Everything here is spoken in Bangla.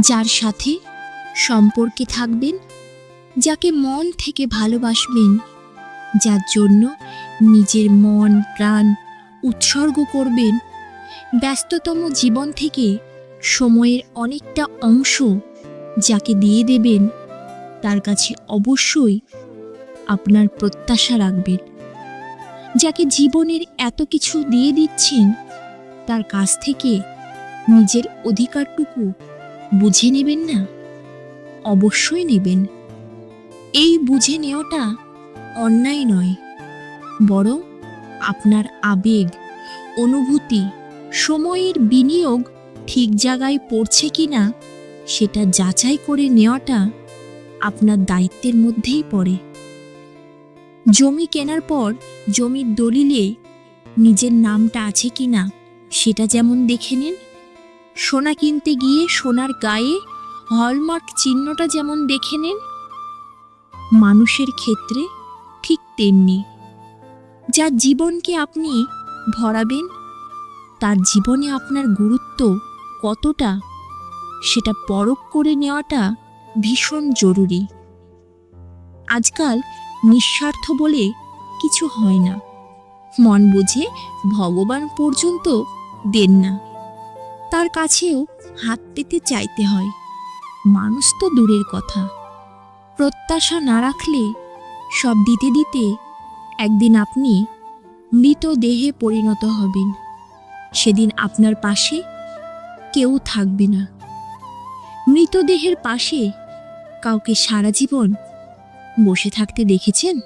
যার সাথে সম্পর্কে থাকবেন, যাকে মন থেকে ভালোবাসবেন, যার জন্য নিজের মন, প্রাণ উৎসর্গ করবেন। ব্যস্ততম জীবন থেকে সময়ের অনেকটা অংশ যাকে দিয়ে দেবেন, তার কাছে অবশ্যই আপনার প্রত্যাশা রাখবেন। যাকে জীবনের এত কিছু দিয়ে দিচ্ছেন, তার কাছ থেকে নিজের অধিকারটুকু বুঝে নেবেন না? অবশ্যই নেবেন। এই বুঝে নেওয়াটা অন্যায় নয়, বরং আপনার আবেগ, অনুভূতি, সময়ের বিনিয়োগ ঠিক জায়গায় পড়ছে কি না সেটা যাচাই করে নেওয়াটা আপনার দায়িত্বের মধ্যেই পড়ে। জমি কেনার পর জমির দলিলে নিজের নামটা আছে কি না সেটা যেমন দেখে নিন সোনা কিনতে গিয়ে সোনার গায়ে হলমার্ক চিহ্নটা যেমন দেখে নেন, মানুষের ক্ষেত্রে ঠিক তেমনি। যার জীবনকে আপনি ভরাবেন, তার জীবনে আপনার গুরুত্ব কতটা, সেটা পরখ করে নেওয়াটা ভীষণ জরুরি। আজকাল নিঃস্বার্থ বলে কিছু হয় না। মন বুঝে ভগবান পর্যন্ত দেন না। তার কাছেও হাত পেতে চাইতে হয়। মানুষ তো দূরের কথা। প্রত্যাশা না রাখলে সব দিতে দিতে একদিন আপনি মৃতদেহে পরিণত হবেন। সেদিন আপনার পাশে কেউ থাকবে না। মৃতদেহের পাশে কাউকে সারা জীবন বসে থাকতে দেখেছেন?